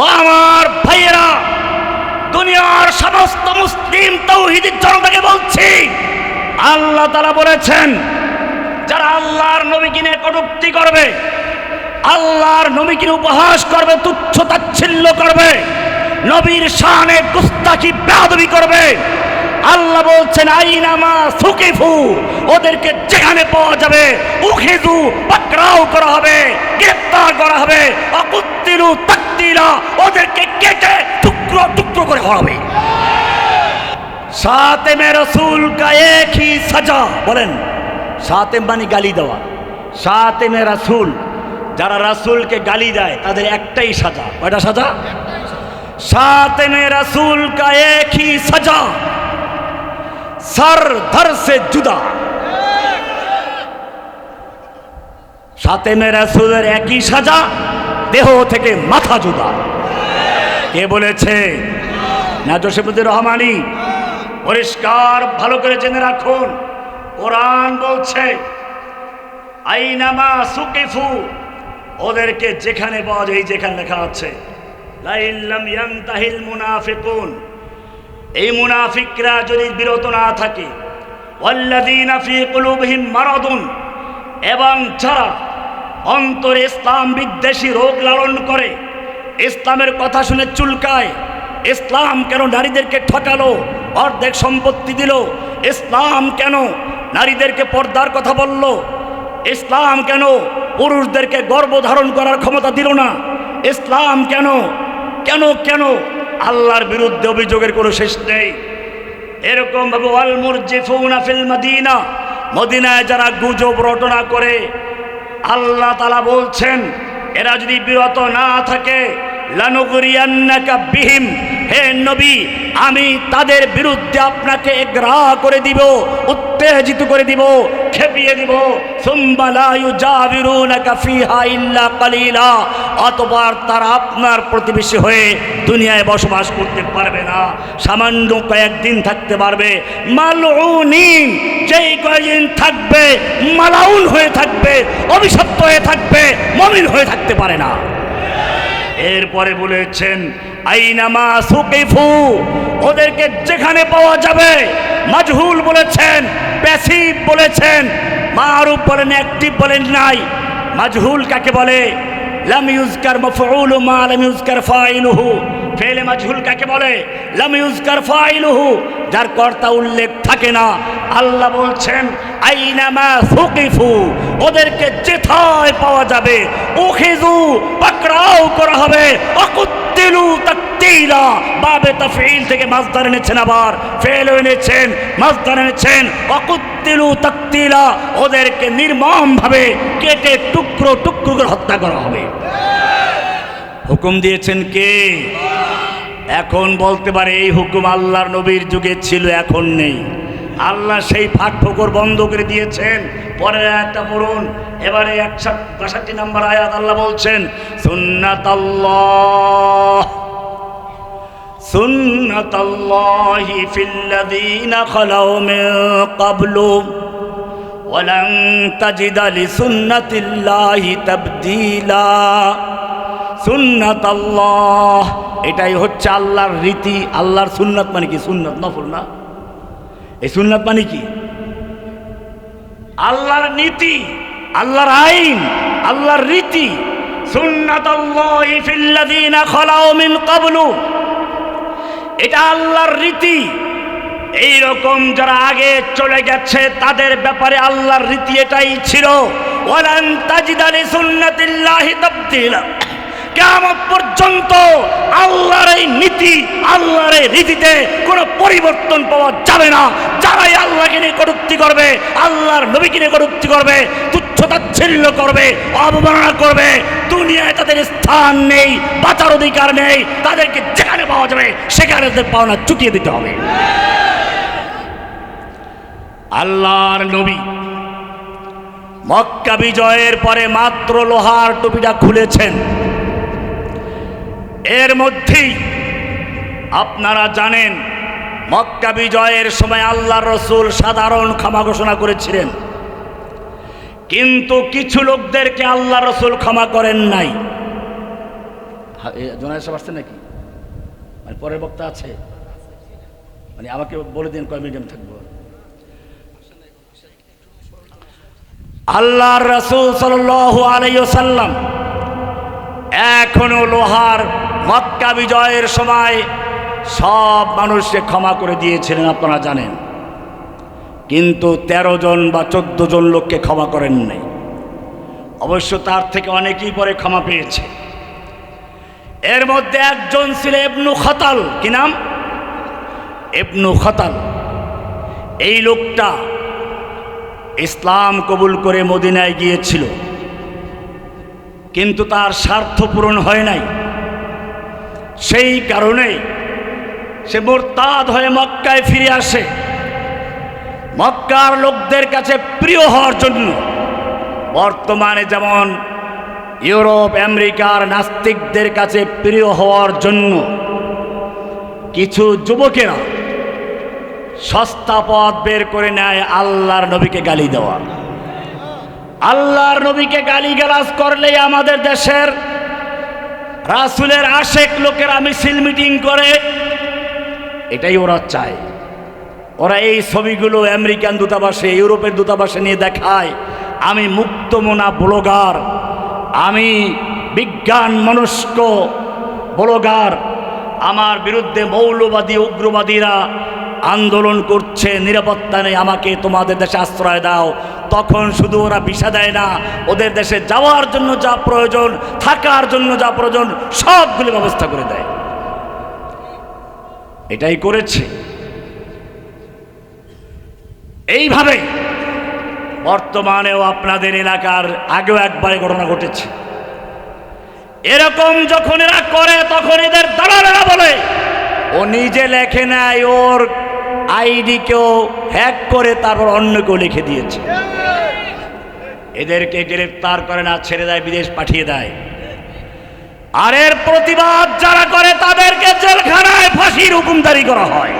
ও আমার ভাইয়েরা, দুনিয়ার সমস্ত মুসলিম তৌহিদের জনতাকে বলছি, আল্লাহ তারা বলেছেন, যারা আল্লাহর নবীকে নিয়ে কটূক্তি করবে, আল্লাহর নবীকে উপহাস করবে, তুচ্ছ তাচ্ছিল্য করবে, নবীর শানে গুস্তাকি বেয়াদবি করবে, আল্লাহ বলছেন আইনামা সুকিফু, ওদেরকে যেখানে পাওয়া যাবে উখিজু পাকড়াও করা হবে গ্রেফতার তাকতিলা ওদেরকে কেটে টুকরো টুকরো করে হবে মে রসুল কা সাজা, বলেন সাতে মানে গালি দেওয়া। মে রাসুল, যারা রাসুলকে গালি দেয়, তাদের একটাই সাজা। কয়টা সাজা? মে রাসুল কা এক সাজা। সর ধর সে জুদা। সাতে মে রাসুলের একই সাজা। দেহ থেকে মাথা জুদা। কে বলেছে? না জসিমুদ্দিন রহমানি। পরিষ্কার, ভালো করে জেনে রাখুন। কোরআন বলছে, আইনামা সুকিফু, ওদেরকে যেখানে পাওয়া যায় যেখানে লেখা আছে মুনাফিকুন। এই মুনাফিকরা যদি বিরত না থাকে মারাদুন, এবং যারা অন্তরে ইসলাম বিদ্বেষী রোগ লালন করে। ইসলামের কথা শুনে চুলকায়। ইসলাম কেন নারীদেরকে ঠকালো? অর্ধেক সম্পত্তি দিল। ইসলাম কেন নারীদেরকে পর্দার কথা বলল? ইসলাম কেন পুরুষদেরকে গর্ভ ধারণ করার ক্ষমতা দিল না? ইসলাম কেন কেন কেন আল্লাহর বিরুদ্ধে অভিযোগের কোনো শেষ নেই? এরকম ভাবে ওয়াল মুরজিফুনা ফিল মদিনা। মদিনায় যারা গুজব রটনা করে আল্লাহ তালা বলছেন এরা যদি বিরত না থাকে লানুগুরিয়ান্নাকা বিহিম হে নবী, আমি তাদের বিরুদ্ধে আপনাকে গ্রাহ করে দিব, উত্তেজিত করে দিব, খেপিয়ে দিব। অতঃপর তারা আপনার প্রতিবেশী হয়ে দুনিয়ায় বসবাস করতে পারবে না। সামান্য কয়েকদিন থাকতে পারবে। মালউনিন, যেই কয়েকদিন থাকবে, মালাউন হয়ে থাকবে, অভিশপ্ত হয়ে থাকবে, মমিন হয়ে থাকতে পারে না। এরপরে বলেছেন আইনামা সুকিফু, ওদেরকে যেখানে পাওয়া যাবে, মাজহুল বলেছেন, প্যাসিভ বলেছেন, মারুফ বলেন, অ্যাক্টিভ বলেন নাই। মাজহুল কাকে বলে? লাম ইউজকার মফউল মা লাম ইউজকার ফাইলুহু। ফেলে মাজহুল কাকে বলে? লাম ইউজকার ফাইলুহু। যার কর্তা উল্লেখ থাকে না। আল্লাহ বলছেন, আইনামা সুকিফু, ওদেরকে যেথায় পাওয়া যাবে উখিজু পাকড়াও হবে অকুত্তিলু তাকতিলা বাবে তাফঈল থেকে মাসদার এনেছেন আবার ফেল এনেছেন মাসদার এনেছেন। অকুত্তিলু তাকতিলা ওদেরকে নির্মম ভাবে কেটে টুকরো টুকরো করে হত্যা করা হবে। হুকুম দিয়েছেন কে? এখন বলতে পারে, এই হুকুম আল্লাহর নবীর যুগে ছিল, এখন নেই। আল্লাহ সেই ফাঁক ফোকর বন্ধ করে দিয়েছেন। পরের আয়াতটা পড়ুন। এবারে একশো বাষট্টি নম্বর আয়াত আল্লাহ বলছেন সুন্নাত এটাই হচ্ছে আল্লাহর রীতি। আল্লাহর সুন্নাত মানে কি? সুন্নাত নফল না? এই সুন্নাত মানে কি? আল্লাহর নীতি, আল্লাহর আইন, আল্লাহর রীতি। এটা আল্লাহর রীতি। এই রকম যারা আগে চলে গেছে, তাদের ব্যাপারে আল্লাহর রীতি এটাই ছিল। ওয়ালান তাজিদালি সুন্নাতিল্লাহি তাবদীলা। কিয়ামত পর্যন্ত আল্লাহর এই নীতি, আল্লাহর এই রীতিতে কোনো পরিবর্তন পাওয়া যাবে না। যারাই আল্লাহকে নিয়ে কটূক্তি করবে, আল্লাহর নবীকে নিয়ে কটূক্তি করবে, তুচ্ছ তাচ্ছিল্য করবে, অবমাননা করবে, দুনিয়ায় তাদের স্থান নেই, বাঁচার অধিকার নেই, তাদেরকে যেখানে পাওয়া যাবে, সেখানে তাদের পাওনা চুকিয়ে দিতে হবে। আল্লাহর নবী মক্কা বিজয়ের পরে মাত্র লোহার টুপিটা খুলেছেন। এর মধ্যেই আপনারা জানেন মক্কা বিজয়ের সময় আল্লাহ রসুল সাধারণ ক্ষমা ঘোষণা করেছিলেন। কিন্তু কিছু লোকদেরকে আল্লাহ রসুল ক্ষমা করেন নাই। এ, সব আসছে নাকি? মানে পরের বক্তা আছে। মানে আমাকে বলে দিন কয় মিডিয়াম থাকব। আল্লাহর রসুল সাল সাল্লাম এখনও লোহার মক্কা বিজয়ের সময় সব মানুষকে ক্ষমা করে দিয়েছিলেন, আপনারা জানেন। কিন্তু ১৩ জন বা চোদ্দ জন লোককে ক্ষমা করেন নাই। অবশ্য তার থেকে অনেকেই পরে ক্ষমা পেয়েছে। এর মধ্যে একজন ছিল এবনু খতাল। কি নাম? এবনু খতাল। এই লোকটা ইসলাম কবুল করে মদিনায় গিয়েছিল। কিন্তু তার স্বার্থ পূরণ হয় নাই। সেই কারণে সে মোরতাদ হয়ে মক্কায় ফিরে আসে। মক্কার লোকদের কাছে প্রিয় হওয়ার জন্য বর্তমানে যেমন ইউরোপ, আমেরিকার নাস্তিকদের কাছে প্রিয় হওয়ার জন্য কিছু যুবকেরা সস্তা পথ বের করে নেয় আল্লাহর নবীকে গালি দেওয়া। আল্লাহর নবীকে গালি গালাজ করলেই আমাদের দেশের রাসুলের আশেক লোকেরা মিছিল মিটিং করে। এটাই ওরা চায়। ওরা এই ছবিগুলো আমেরিকান দূতাবাসে, ইউরোপের দূতাবাসে নিয়ে দেখায়। আমি মুক্তমনা ব্লগার, আমি বিজ্ঞান মনস্ক ব্লগার, আমার বিরুদ্ধে মৌলবাদী, উগ্রবাদীরা আন্দোলন করছে, নিরাপত্তা নেই, আমাকে তোমাদের দেশে আশ্রয় দাও। তখন শুধু ওরা ভিসা দেয় না, ওদের দেশে যাওয়ার জন্য যা প্রয়োজন, থাকার জন্য যা প্রয়োজন, সবগুলি ব্যবস্থা করে দেয়। এটাই করেছে। এইভাবে বর্তমানেও আপনাদের এলাকার আগেও একবারে ঘটনা ঘটেছে। এরকম যখন এরা করে, তখন এদের দালালেরা বলে, ও নিজে লেখে নেয়, ওর আইডি কেউ হ্যাক করে তারপর অন্য কেউ লিখে দিয়েছে। এদেরকে গ্রেফতার করে না, ছেড়ে দেয়, বিদেশ পাঠিয়ে দেয়। আর এর প্রতিবাদ যারা করে তাদেরকে জেলখানায় ফাঁসির হুকুমদারি করা হয়।